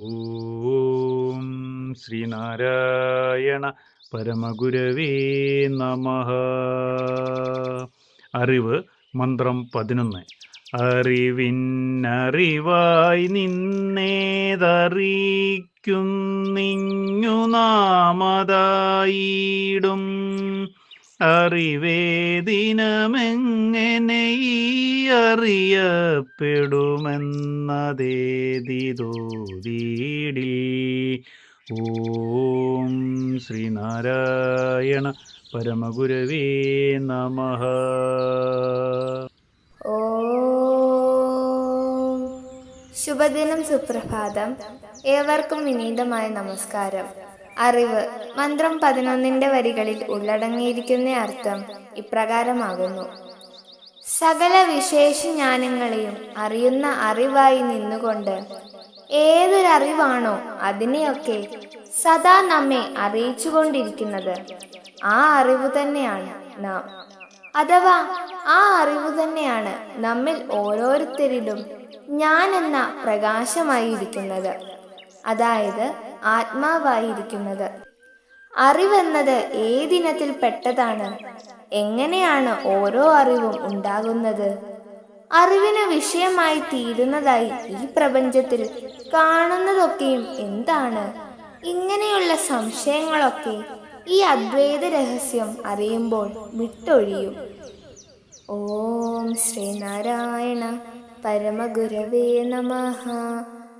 ഓം ശ്രീനാരായണ പരമഗുരവേ നമ. അറിവ് മന്ത്രം പതിനൊന്ന്. അറിവിന്നറിവായി നിന്നേതറിയിക്കുന്നിങ്ങു നാമതായിടും. അറിവേദിനമെങ്ങനെ ഈ അറിയപ്പെടുമെന്നതേതിതോതീടി ഓം ശ്രീനാരായണ പരമഗുരവേ നമ. ശുഭദിനം സുപ്രഭാതം. ഏവർക്കും വിനീതമായ നമസ്കാരം. അറിവ്. മന്ത്രം പതിനൊന്നിന്റെ വരികളിൽ ഉള്ളടങ്ങിയിരിക്കുന്ന അർത്ഥം ഇപ്രകാരമാകുന്നു. സകല വിശേഷ ജ്ഞാനങ്ങളെയും അറിയുന്ന അറിവായി നിന്നുകൊണ്ട് ഏതൊരറിവാണോ അതിനെയൊക്കെ സദാ നമ്മെ അറിയിച്ചുകൊണ്ടിരിക്കുന്നത്. ആ അറിവ് തന്നെയാണ് നാം. അഥവാ ആ അറിവ് തന്നെയാണ് നമ്മിൽ ഓരോരുത്തരിലും ഞാൻ എന്ന പ്രകാശമായിരിക്കുന്നത്. അതായത് ആത്മാവായിരിക്കുന്നത്. അറിവെന്നത് ഏതിനത്തിൽ പെട്ടതാണ്? എങ്ങനെയാണ് ഓരോ അറിവും ഉണ്ടാകുന്നത്? അറിവിന് വിഷയമായി തീരുന്നതായി ഈ പ്രപഞ്ചത്തിൽ കാണുന്നതൊക്കെയും എന്താണ്? ഇങ്ങനെയുള്ള സംശയങ്ങളൊക്കെ ഈ അദ്വൈത രഹസ്യം അറിയുമ്പോൾ വിട്ടൊഴിയും. ഓം ശ്രീനാരായണ പരമഗുരവേ നമഃ.